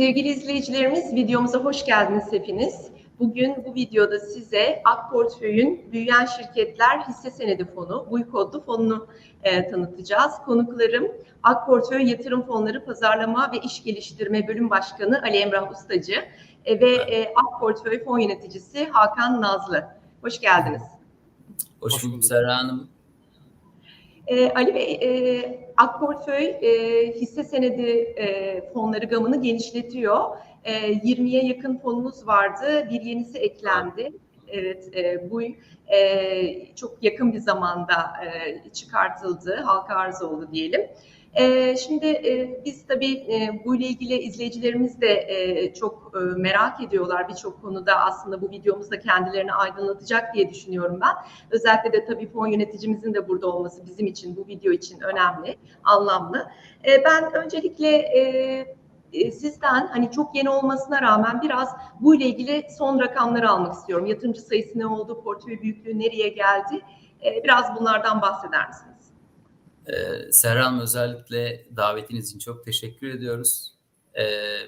Sevgili izleyicilerimiz, videomuza hoş geldiniz hepiniz. Bugün bu videoda size Ak Portföy'ün Büyüyen Şirketler Hisse Senedi Fonu, bu kodlu fonunu e, tanıtacağız. Konuklarım Ak Portföy Yatırım Fonları Pazarlama ve İş Geliştirme Bölüm Başkanı Ali Emrah Ustacı e, ve e, Ak Portföy Fon Yöneticisi Hakan Nazlı. Hoş geldiniz. Hoş bulduk Serra Hanım. E, Ali Bey, e, Ak Portföy e, hisse senedi e, fonları gamını genişletiyor. E, 20'ye yakın fonunuz vardı, bir yenisi eklendi. Evet, e, bu e, çok yakın bir zamanda e, çıkartıldı, halka arz oldu diyelim. E, şimdi e, biz tabii e, bu ile ilgili izleyicilerimiz de e, çok merak ediyorlar birçok konuda aslında bu videomuzda kendilerini aydınlatacak diye düşünüyorum ben. Özellikle de tabii fon yöneticimizin de burada olması bizim için bu video için önemli, anlamlı. Ben öncelikle sizden hani çok yeni olmasına rağmen biraz bu ile ilgili son rakamları almak istiyorum. Yatırımcı sayısı ne oldu, portföy büyüklüğü nereye geldi? Biraz bunlardan bahseder misiniz? Ee, Serra Hanım özellikle davetiniz için çok teşekkür ediyoruz. Ee,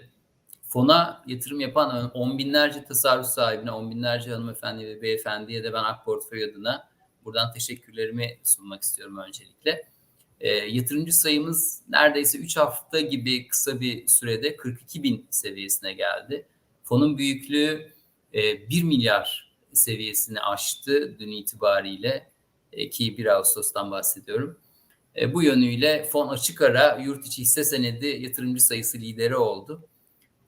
fona yatırım yapan on binlerce tasarruf sahibine, on binlerce hanımefendi ve beyefendiye de ben Ak Portföy adına buradan teşekkürlerimi sunmak istiyorum öncelikle. Ee, yatırımcı sayımız neredeyse 3 hafta gibi kısa bir sürede 42 bin seviyesine geldi. Fonun büyüklüğü e, 1 milyar seviyesini aştı dün itibariyle e, ki 1 Ağustos'tan bahsediyorum. E, bu yönüyle fon açık ara yurt içi hisse senedi yatırımcı sayısı lideri oldu.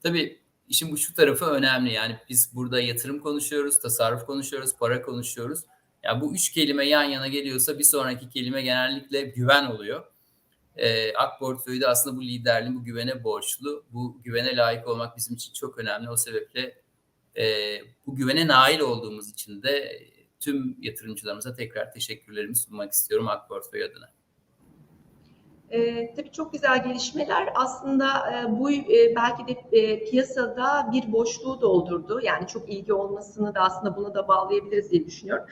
Tabii işin bu şu tarafı önemli. Yani biz burada yatırım konuşuyoruz, tasarruf konuşuyoruz, para konuşuyoruz. Ya yani bu üç kelime yan yana geliyorsa bir sonraki kelime genellikle güven oluyor. E, Ak Portföy'de aslında bu liderliğin bu güvene borçlu. Bu güvene layık olmak bizim için çok önemli. O sebeple e, bu güvene nail olduğumuz için de tüm yatırımcılarımıza tekrar teşekkürlerimi sunmak istiyorum Ak Portföy adına. E, tabii çok güzel gelişmeler. Aslında e, bu e, belki de e, piyasada bir boşluğu doldurdu. Yani çok ilgi olmasını da aslında buna da bağlayabiliriz diye düşünüyorum.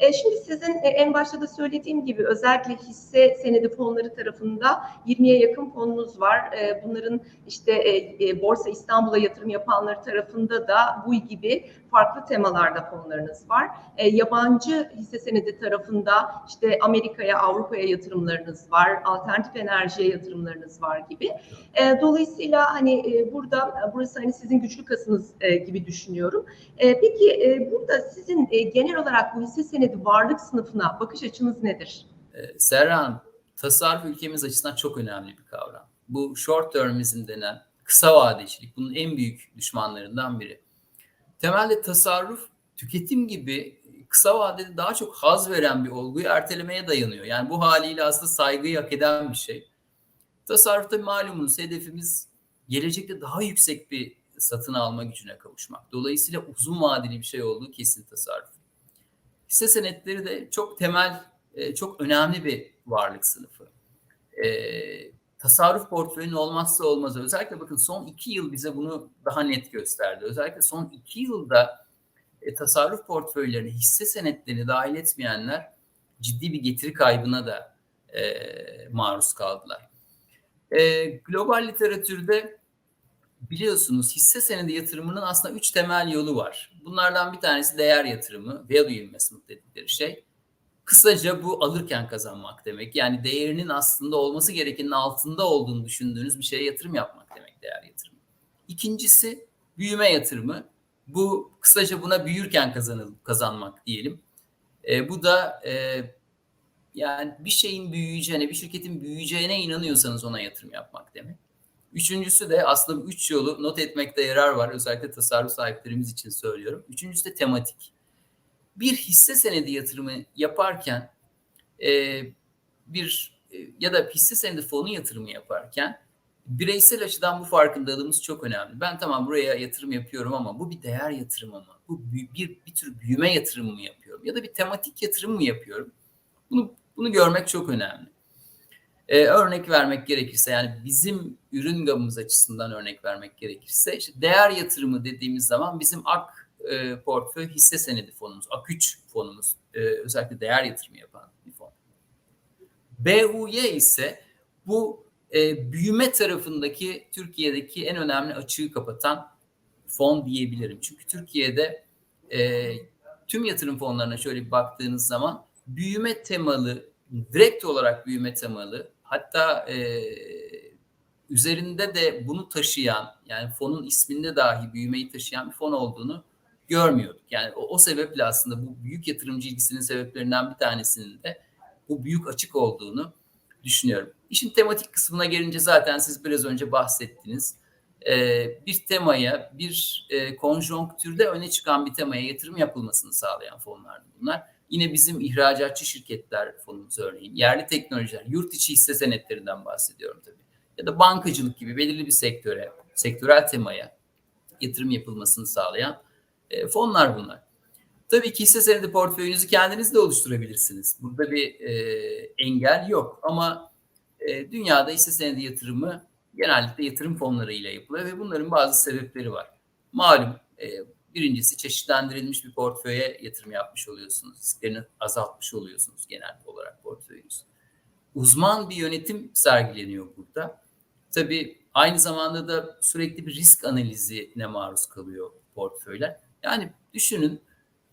E, şimdi sizin e, en başta da söylediğim gibi özellikle hisse senedi fonları tarafında 20'ye yakın fonunuz var. E, bunların işte e, e, Borsa İstanbul'a yatırım yapanlar tarafında da bu gibi farklı temalarda fonlarınız var. E, yabancı hisse senedi tarafında işte Amerika'ya, Avrupa'ya yatırımlarınız var. Alternatif enerjiye yatırımlarınız var gibi. E, dolayısıyla hani e, burada burası hani sizin güçlü kasınız e, gibi düşünüyorum. E, peki e, burada sizin e, genel olarak bu hisse senedi varlık sınıfına bakış açınız nedir? Ee, Serhan, tasarruf ülkemiz açısından çok önemli bir kavram. Bu short termism denen kısa vadecilik bunun en büyük düşmanlarından biri. Temelde tasarruf tüketim gibi kısa vadede daha çok haz veren bir olguyu ertelemeye dayanıyor. Yani bu haliyle aslında saygıyı hak eden bir şey. Tasarrufta malumunuz hedefimiz gelecekte daha yüksek bir satın alma gücüne kavuşmak. Dolayısıyla uzun vadeli bir şey olduğu kesin tasarruf. Hisse senetleri de çok temel, çok önemli bir varlık sınıfı. E, tasarruf portföyünün olmazsa olmazı. Özellikle bakın son iki yıl bize bunu daha net gösterdi. Özellikle son iki yılda e, tasarruf portföylerine hisse senetlerini dahil etmeyenler ciddi bir getiri kaybına da e, maruz kaldılar. E, global literatürde biliyorsunuz hisse senedi yatırımının aslında üç temel yolu var. Bunlardan bir tanesi değer yatırımı, value investment dedikleri şey. Kısaca bu alırken kazanmak demek. Yani değerinin aslında olması gerekenin altında olduğunu düşündüğünüz bir şeye yatırım yapmak demek değer yatırımı. İkincisi büyüme yatırımı. Bu kısaca buna büyürken kazanıl, kazanmak diyelim. E, bu da e, yani bir şeyin büyüyeceğine, bir şirketin büyüyeceğine inanıyorsanız ona yatırım yapmak demek. Üçüncüsü de aslında üç yolu not etmekte yarar var. Özellikle tasarruf sahiplerimiz için söylüyorum. Üçüncüsü de tematik. Bir hisse senedi yatırımı yaparken e, bir e, ya da hisse senedi fonu yatırımı yaparken bireysel açıdan bu farkındalığımız çok önemli. Ben tamam buraya yatırım yapıyorum ama bu bir değer yatırımı mı? Bu bir, bir, bir tür büyüme yatırımı mı yapıyorum? Ya da bir tematik yatırım mı yapıyorum? Bunu, bunu görmek çok önemli. Ee, örnek vermek gerekirse yani bizim ürün gamımız açısından örnek vermek gerekirse işte değer yatırımı dediğimiz zaman bizim AK e, portföy hisse senedi fonumuz, AK3 fonumuz e, özellikle değer yatırımı yapan bir fon. BUY ise bu e, büyüme tarafındaki Türkiye'deki en önemli açığı kapatan fon diyebilirim. Çünkü Türkiye'de e, tüm yatırım fonlarına şöyle bir baktığınız zaman büyüme temalı, direkt olarak büyüme temalı, hatta e, üzerinde de bunu taşıyan, yani fonun isminde dahi büyümeyi taşıyan bir fon olduğunu görmüyorduk. Yani o, o sebeple aslında bu büyük yatırımcı ilgisinin sebeplerinden bir tanesinin de bu büyük açık olduğunu düşünüyorum. İşin tematik kısmına gelince zaten siz biraz önce bahsettiniz. Ee, bir temaya, bir e, konjonktürde öne çıkan bir temaya yatırım yapılmasını sağlayan fonlar bunlar. Yine bizim ihracatçı şirketler fonumuz örneğin, yerli teknolojiler, yurt içi hisse senetlerinden bahsediyorum tabii. Ya da bankacılık gibi belirli bir sektöre, sektörel temaya yatırım yapılmasını sağlayan e, fonlar bunlar. Tabii ki hisse senedi portföyünüzü kendiniz de oluşturabilirsiniz. Burada bir e, engel yok ama e, dünyada hisse senedi yatırımı genellikle yatırım fonları ile yapılıyor ve bunların bazı sebepleri var. Malum e, birincisi çeşitlendirilmiş bir portföye yatırım yapmış oluyorsunuz. Risklerini azaltmış oluyorsunuz genel olarak portföyünüz. Uzman bir yönetim sergileniyor burada. Tabii aynı zamanda da sürekli bir risk analizine maruz kalıyor portföyler. Yani düşünün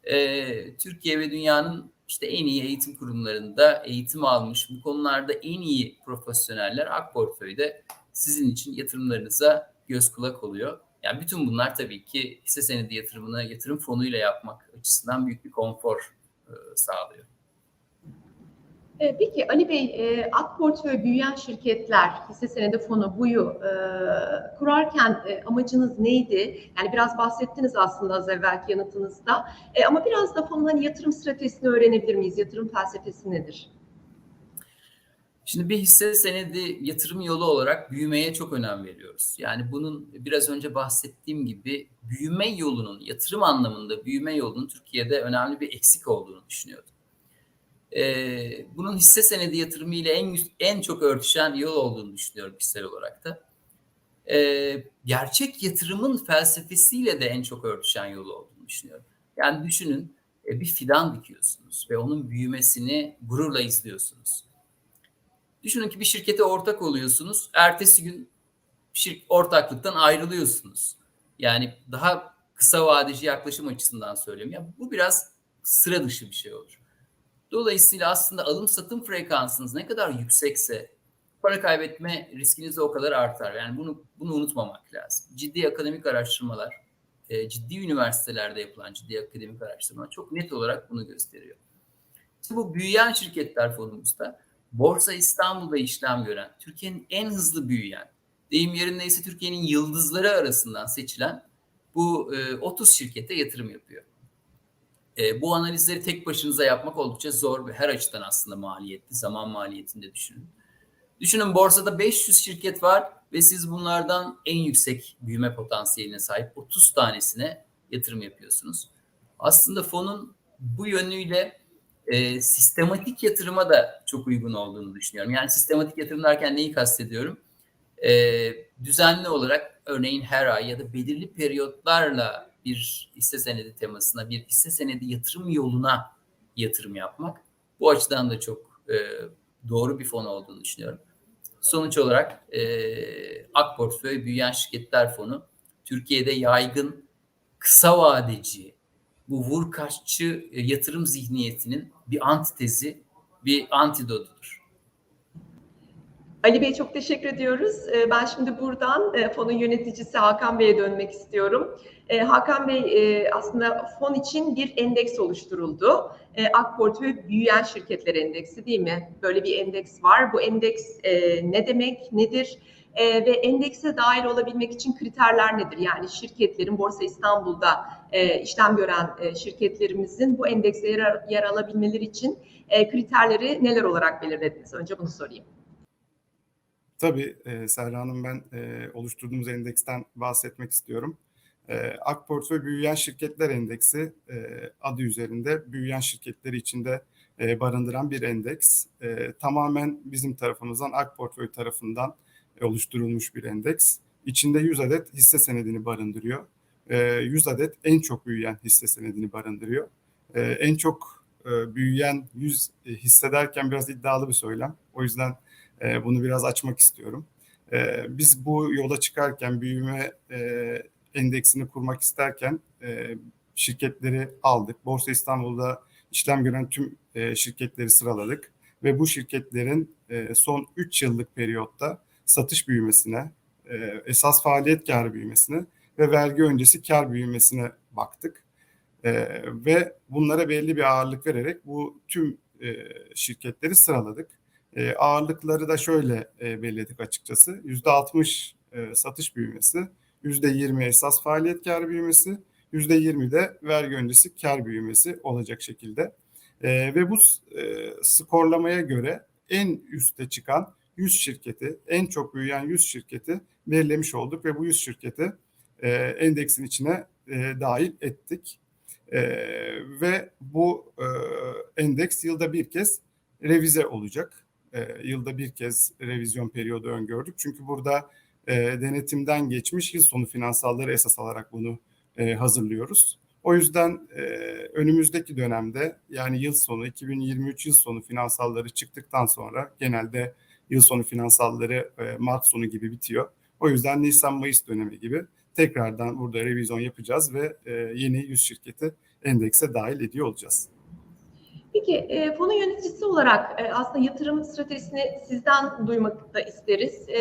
e, Türkiye ve dünyanın işte en iyi eğitim kurumlarında eğitim almış bu konularda en iyi profesyoneller Ak Portföy'de sizin için yatırımlarınıza göz kulak oluyor. Yani bütün bunlar tabii ki hisse senedi yatırımını yatırım fonuyla yapmak açısından büyük bir konfor e, sağlıyor. E, Peki Ali Bey, e, Ak Portföy büyüyen şirketler, hisse senedi fonu buyu kurarken amacınız neydi? Yani biraz bahsettiniz aslında az evvelki yanıtınızda. Ama biraz da fonun hani yatırım stratejisini öğrenebilir miyiz? Yatırım felsefesi nedir? Şimdi bir hisse senedi yatırım yolu olarak büyümeye çok önem veriyoruz. Yani bunun biraz önce bahsettiğim gibi büyüme yolunun, yatırım anlamında büyüme yolunun Türkiye'de önemli bir eksik olduğunu düşünüyordum. Ee, bunun hisse senedi yatırımı ile en, en çok örtüşen yol olduğunu düşünüyorum kişisel olarak da. Ee, gerçek yatırımın felsefesiyle de en çok örtüşen yol olduğunu düşünüyorum. Yani düşünün bir fidan dikiyorsunuz ve onun büyümesini gururla izliyorsunuz. Düşünün ki bir şirkete ortak oluyorsunuz. Ertesi gün şirk ortaklıktan ayrılıyorsunuz. Yani daha kısa vadeci yaklaşım açısından söylüyorum. Ya bu biraz sıra dışı bir şey olur. Dolayısıyla aslında alım satım frekansınız ne kadar yüksekse para kaybetme riskiniz de o kadar artar. Yani bunu bunu unutmamak lazım. Ciddi akademik araştırmalar, e, ciddi üniversitelerde yapılan ciddi akademik araştırmalar çok net olarak bunu gösteriyor. İşte bu büyüyen şirketler fonumuzda Borsa İstanbul'da işlem gören, Türkiye'nin en hızlı büyüyen, deyim yerindeyse Türkiye'nin yıldızları arasından seçilen bu e, 30 şirkete yatırım yapıyor. E, bu analizleri tek başınıza yapmak oldukça zor ve her açıdan aslında maliyetli, zaman maliyetinde düşünün. Düşünün borsada 500 şirket var ve siz bunlardan en yüksek büyüme potansiyeline sahip 30 tanesine yatırım yapıyorsunuz. Aslında fonun bu yönüyle e, sistematik yatırıma da çok uygun olduğunu düşünüyorum. Yani sistematik yatırım derken neyi kastediyorum? E, düzenli olarak örneğin her ay ya da belirli periyotlarla bir hisse senedi temasına, bir hisse senedi yatırım yoluna yatırım yapmak. Bu açıdan da çok e, doğru bir fon olduğunu düşünüyorum. Sonuç olarak e, Ak Portföy Büyüyen Şirketler Fonu Türkiye'de yaygın kısa vadeci, bu vurkaççı yatırım zihniyetinin bir antitezi, bir antidotudur. Ali Bey çok teşekkür ediyoruz. Ben şimdi buradan fonun yöneticisi Hakan Bey'e dönmek istiyorum. Hakan Bey aslında fon için bir endeks oluşturuldu. Ak Portföy Büyüyen Şirketler Endeksi değil mi? Böyle bir endeks var. Bu endeks ne demek, nedir? e, ve endekse dahil olabilmek için kriterler nedir? Yani şirketlerin Borsa İstanbul'da e, işlem gören e, şirketlerimizin bu endekse yer, alabilmeleri için e, kriterleri neler olarak belirlediniz? Önce bunu sorayım. Tabii e, Serra Hanım ben e, oluşturduğumuz endeksten bahsetmek istiyorum. Ak Portföy Büyüyen Şirketler Endeksi adı üzerinde büyüyen şirketleri içinde barındıran bir endeks. Tamamen bizim tarafımızdan Ak Portföy tarafından oluşturulmuş bir endeks. İçinde 100 adet hisse senedini barındırıyor. 100 adet en çok büyüyen hisse senedini barındırıyor. En çok büyüyen 100 hisse derken biraz iddialı bir söylem. O yüzden bunu biraz açmak istiyorum. E, biz bu yola çıkarken büyüme e, endeksini kurmak isterken e, şirketleri aldık. Borsa İstanbul'da işlem gören tüm e, şirketleri sıraladık ve bu şirketlerin e, son 3 yıllık periyotta satış büyümesine, e, esas faaliyet karı büyümesine ve vergi öncesi kar büyümesine baktık. E, ve bunlara belli bir ağırlık vererek bu tüm e, şirketleri sıraladık. E, ağırlıkları da şöyle e, belirledik açıkçası. %60 e, satış büyümesi, %20 esas faaliyet karı büyümesi, %20 de vergi öncesi kar büyümesi olacak şekilde. E, ve bu e, skorlamaya göre en üste çıkan 100 şirketi, en çok büyüyen 100 şirketi belirlemiş olduk ve bu 100 şirketi e, endeksin içine e, dahil ettik. E, ve bu e, endeks yılda bir kez revize olacak. E, yılda bir kez revizyon periyodu öngördük. Çünkü burada e, denetimden geçmiş yıl sonu finansalları esas alarak bunu e, hazırlıyoruz. O yüzden e, önümüzdeki dönemde yani yıl sonu 2023 yıl sonu finansalları çıktıktan sonra genelde yıl sonu finansalları e, Mart sonu gibi bitiyor. O yüzden Nisan-Mayıs dönemi gibi tekrardan burada revizyon yapacağız ve e, yeni 100 şirketi endekse dahil ediyor olacağız. Peki e, fonun yöneticisi olarak e, aslında yatırım stratejisini sizden duymak da isteriz. E,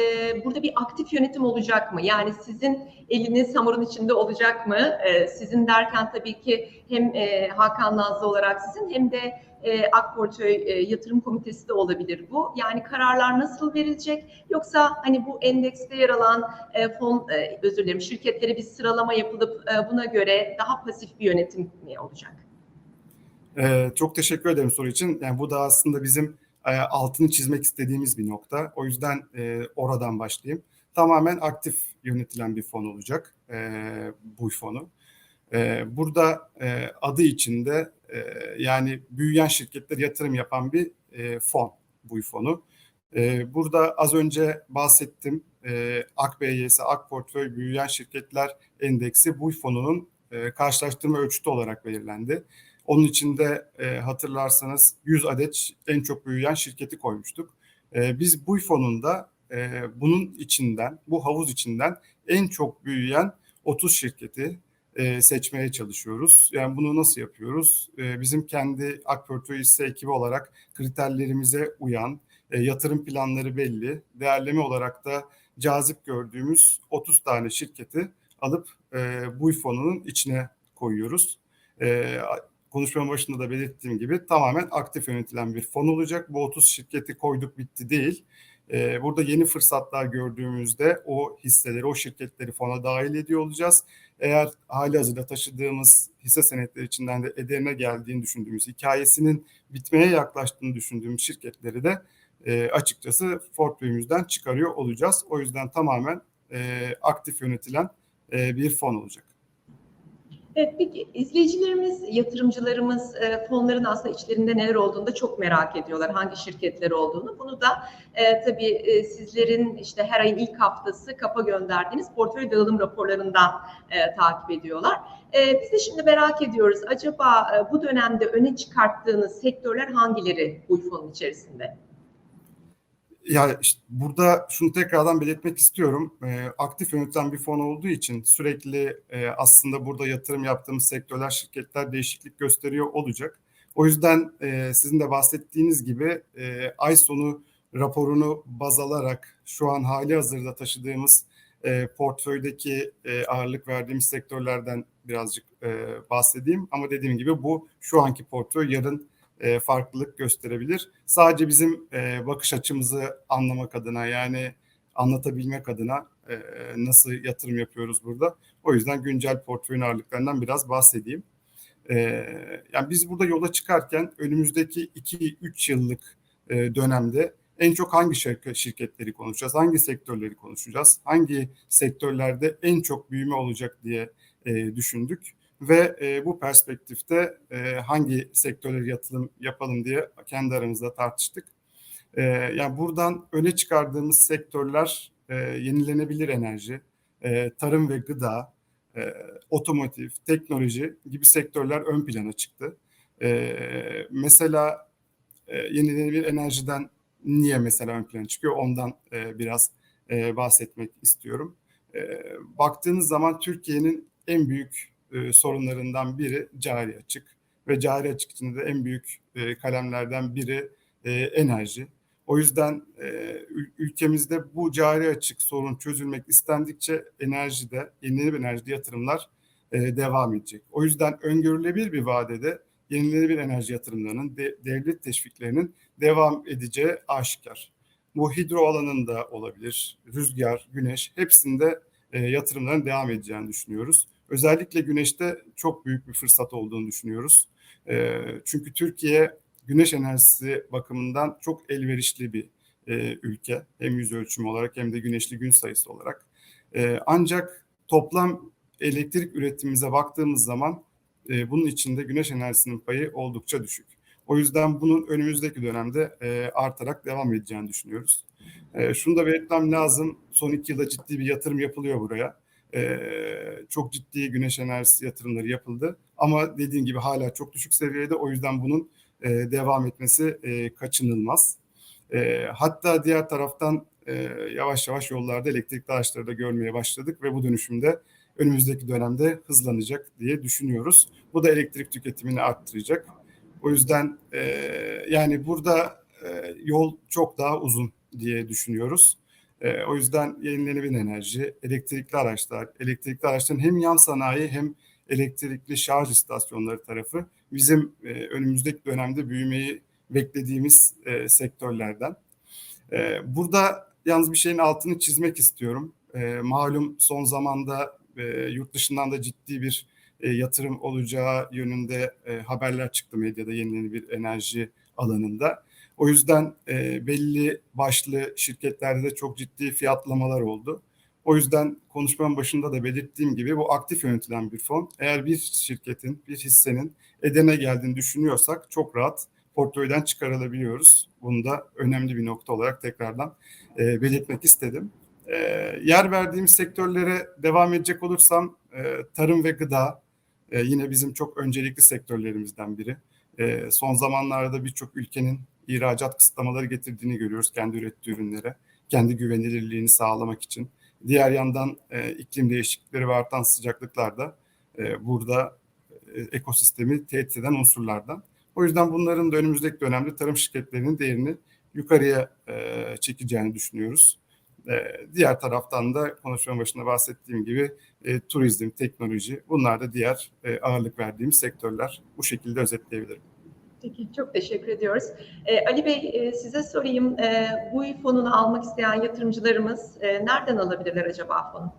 burada bir aktif yönetim olacak mı? Yani sizin eliniz hamurun içinde olacak mı? E, sizin derken tabii ki hem e, Hakan Nazlı olarak sizin hem de e, Akportföy e, Yatırım Komitesi de olabilir bu. Yani kararlar nasıl verilecek? Yoksa hani bu endekste yer alan e, fon, e, özür dilerim şirketlere bir sıralama yapılıp e, buna göre daha pasif bir yönetim mi olacak? Ee, çok teşekkür ederim soru için. Yani bu da aslında bizim e, altını çizmek istediğimiz bir nokta. O yüzden e, oradan başlayayım. Tamamen aktif yönetilen bir fon olacak e, bu fonu. E, burada e, adı içinde e, yani büyüyen şirketler yatırım yapan bir e, fon bu fonu. E, burada az önce bahsettim. E, AKBYS, AK Portföy Büyüyen Şirketler Endeksi bu fonunun e, karşılaştırma ölçütü olarak belirlendi. Onun içinde e, hatırlarsanız 100 adet en çok büyüyen şirketi koymuştuk. E, biz bu fonunda e, bunun içinden, bu havuz içinden en çok büyüyen 30 şirketi e, seçmeye çalışıyoruz. Yani bunu nasıl yapıyoruz? E, bizim kendi Akportföy hisse ekibi olarak kriterlerimize uyan, e, yatırım planları belli, değerleme olarak da cazip gördüğümüz 30 tane şirketi alıp e, bu fonunun içine koyuyoruz. E, konuşmanın başında da belirttiğim gibi tamamen aktif yönetilen bir fon olacak. Bu 30 şirketi koyduk bitti değil. Ee, burada yeni fırsatlar gördüğümüzde o hisseleri, o şirketleri fona dahil ediyor olacağız. Eğer hali hazırda taşıdığımız hisse senetleri içinden de ederine geldiğini düşündüğümüz, hikayesinin bitmeye yaklaştığını düşündüğümüz şirketleri de e, açıkçası portföyümüzden çıkarıyor olacağız. O yüzden tamamen e, aktif yönetilen e, bir fon olacak. Evet, peki izleyicilerimiz, yatırımcılarımız e, fonların aslında içlerinde neler olduğunu da çok merak ediyorlar. Hangi şirketler olduğunu. Bunu da e, tabii e, sizlerin işte her ayın ilk haftası kapa gönderdiğiniz portföy dağılım raporlarından e, takip ediyorlar. E, biz de şimdi merak ediyoruz. Acaba e, bu dönemde öne çıkarttığınız sektörler hangileri bu fonun içerisinde? Ya işte burada şunu tekrardan belirtmek istiyorum. E, aktif yönetilen bir fon olduğu için sürekli e, aslında burada yatırım yaptığımız sektörler, şirketler değişiklik gösteriyor olacak. O yüzden e, sizin de bahsettiğiniz gibi e, ay sonu raporunu baz alarak şu an hali hazırda taşıdığımız e, portföydeki e, ağırlık verdiğimiz sektörlerden birazcık e, bahsedeyim. Ama dediğim gibi bu şu anki portföy yarın e, farklılık gösterebilir. Sadece bizim e, bakış açımızı anlamak adına yani anlatabilmek adına e, nasıl yatırım yapıyoruz burada. O yüzden güncel portföyün ağırlıklarından biraz bahsedeyim. E, yani biz burada yola çıkarken önümüzdeki 2-3 yıllık e, dönemde en çok hangi şirketleri konuşacağız, hangi sektörleri konuşacağız, hangi sektörlerde en çok büyüme olacak diye e, düşündük ve e, bu perspektifte e, hangi sektörlere yatırım yapalım diye kendi aramızda tartıştık. E, yani buradan öne çıkardığımız sektörler e, yenilenebilir enerji, e, tarım ve gıda, e, otomotiv, teknoloji gibi sektörler ön plana çıktı. E, mesela e, yenilenebilir enerjiden niye mesela ön plana çıkıyor ondan e, biraz e, bahsetmek istiyorum. E, baktığınız zaman Türkiye'nin en büyük e, sorunlarından biri cari açık ve cari açık içinde de en büyük e, kalemlerden biri e, enerji. O yüzden e, ül- ülkemizde bu cari açık sorun çözülmek istendikçe enerjide, yenilenebilir enerjide yatırımlar e, devam edecek. O yüzden öngörülebilir bir vadede yenilenebilir enerji yatırımlarının, de, devlet teşviklerinin devam edeceği aşikar. Bu hidro alanında olabilir, rüzgar, güneş hepsinde e, yatırımların devam edeceğini düşünüyoruz. Özellikle güneşte çok büyük bir fırsat olduğunu düşünüyoruz. E, çünkü Türkiye güneş enerjisi bakımından çok elverişli bir e, ülke. Hem yüz ölçümü olarak hem de güneşli gün sayısı olarak. E, ancak toplam elektrik üretimimize baktığımız zaman e, bunun içinde güneş enerjisinin payı oldukça düşük. O yüzden bunun önümüzdeki dönemde e, artarak devam edeceğini düşünüyoruz. E, şunu da belirtmem lazım. Son iki yılda ciddi bir yatırım yapılıyor buraya. E, çok ciddi güneş enerjisi yatırımları yapıldı. Ama dediğim gibi hala çok düşük seviyede. O yüzden bunun e, devam etmesi e, kaçınılmaz. E, hatta diğer taraftan yavaş yavaş yollarda elektrikli araçları da görmeye başladık ve bu dönüşümde önümüzdeki dönemde hızlanacak diye düşünüyoruz. Bu da elektrik tüketimini arttıracak. O yüzden yani burada yol çok daha uzun diye düşünüyoruz. E, o yüzden yenilenebilir enerji, elektrikli araçlar, elektrikli araçların hem yan sanayi hem elektrikli şarj istasyonları tarafı bizim e, önümüzdeki dönemde büyümeyi beklediğimiz e, sektörlerden. E, burada yalnız bir şeyin altını çizmek istiyorum. E, malum son zamanda e, yurt dışından da ciddi bir e, yatırım olacağı yönünde e, haberler çıktı medyada yenilenebilir enerji alanında. O yüzden e, belli başlı şirketlerde de çok ciddi fiyatlamalar oldu. O yüzden konuşmanın başında da belirttiğim gibi bu aktif yönetilen bir fon. Eğer bir şirketin, bir hissenin edene geldiğini düşünüyorsak çok rahat portföyden çıkarılabiliyoruz. Bunu da önemli bir nokta olarak tekrardan e, belirtmek istedim. E, yer verdiğimiz sektörlere devam edecek olursam e, tarım ve gıda e, yine bizim çok öncelikli sektörlerimizden biri. E, son zamanlarda birçok ülkenin ihracat kısıtlamaları getirdiğini görüyoruz kendi ürettiği ürünlere, kendi güvenilirliğini sağlamak için. Diğer yandan e, iklim değişiklikleri ve artan sıcaklıklar da e, burada e, ekosistemi tehdit eden unsurlardan. O yüzden bunların da önümüzdeki dönemde tarım şirketlerinin değerini yukarıya e, çekeceğini düşünüyoruz. E, diğer taraftan da konuşmanın başında bahsettiğim gibi e, turizm, teknoloji bunlar da diğer e, ağırlık verdiğimiz sektörler. Bu şekilde özetleyebilirim. Peki çok teşekkür ediyoruz. Ee, Ali Bey e, size sorayım. E, bu fonunu almak isteyen yatırımcılarımız e, nereden alabilirler acaba fonu?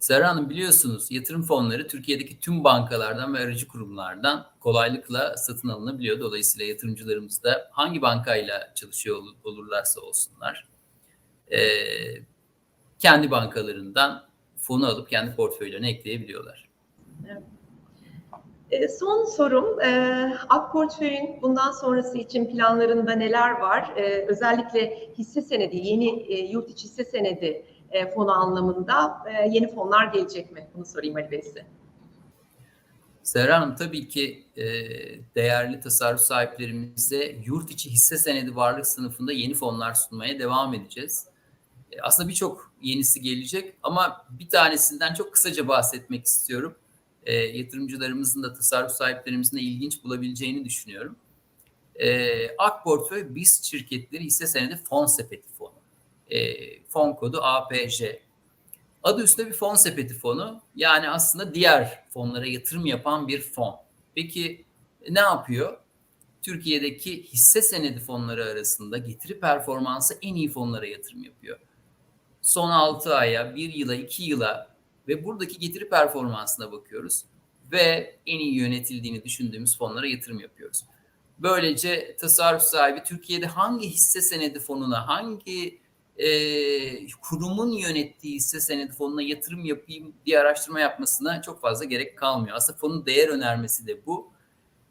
Serra Hanım biliyorsunuz yatırım fonları Türkiye'deki tüm bankalardan ve aracı kurumlardan kolaylıkla satın alınabiliyor. Dolayısıyla yatırımcılarımız da hangi bankayla çalışıyor ol- olurlarsa olsunlar e, kendi bankalarından fonu alıp kendi portföylerine ekleyebiliyorlar. E, son sorum, e, AK Portföy'ün bundan sonrası için planlarında neler var? E, özellikle hisse senedi, yeni e, yurt içi hisse senedi e, fonu anlamında e, yeni fonlar gelecek mi? Bunu sorayım Ali Bey. Serra Hanım tabii ki e, değerli tasarruf sahiplerimize yurt içi hisse senedi varlık sınıfında yeni fonlar sunmaya devam edeceğiz. E, aslında birçok yenisi gelecek ama bir tanesinden çok kısaca bahsetmek istiyorum. E, yatırımcılarımızın da tasarruf sahiplerimizin de ilginç bulabileceğini düşünüyorum. E, Ak Portföy BIST şirketleri hisse senedi fon sepeti fonu. E, fon kodu APJ. Adı üstünde bir fon sepeti fonu. Yani aslında diğer fonlara yatırım yapan bir fon. Peki ne yapıyor? Türkiye'deki hisse senedi fonları arasında getiri performansı en iyi fonlara yatırım yapıyor. Son 6 aya, 1 yıla, 2 yıla ve buradaki getiri performansına bakıyoruz ve en iyi yönetildiğini düşündüğümüz fonlara yatırım yapıyoruz. Böylece tasarruf sahibi Türkiye'de hangi hisse senedi fonuna, hangi e, kurumun yönettiği hisse senedi fonuna yatırım yapayım diye araştırma yapmasına çok fazla gerek kalmıyor. Aslında fonun değer önermesi de bu.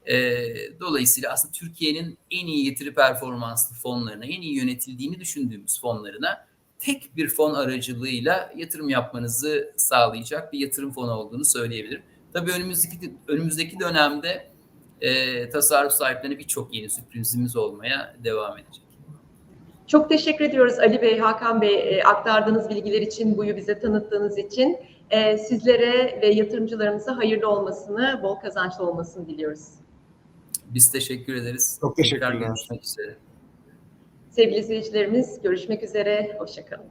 E, dolayısıyla aslında Türkiye'nin en iyi getiri performanslı fonlarına, en iyi yönetildiğini düşündüğümüz fonlarına tek bir fon aracılığıyla yatırım yapmanızı sağlayacak bir yatırım fonu olduğunu söyleyebilirim. Tabii önümüzdeki önümüzdeki dönemde e, tasarruf sahiplerine birçok yeni sürprizimiz olmaya devam edecek. Çok teşekkür ediyoruz Ali Bey, Hakan Bey e, aktardığınız bilgiler için, buyu bize tanıttığınız için. E, sizlere ve yatırımcılarımıza hayırlı olmasını, bol kazançlı olmasını diliyoruz. Biz teşekkür ederiz. Çok Tekrar teşekkürler. görüşmek üzere. Sevgili izleyicilerimiz görüşmek üzere. Hoşçakalın.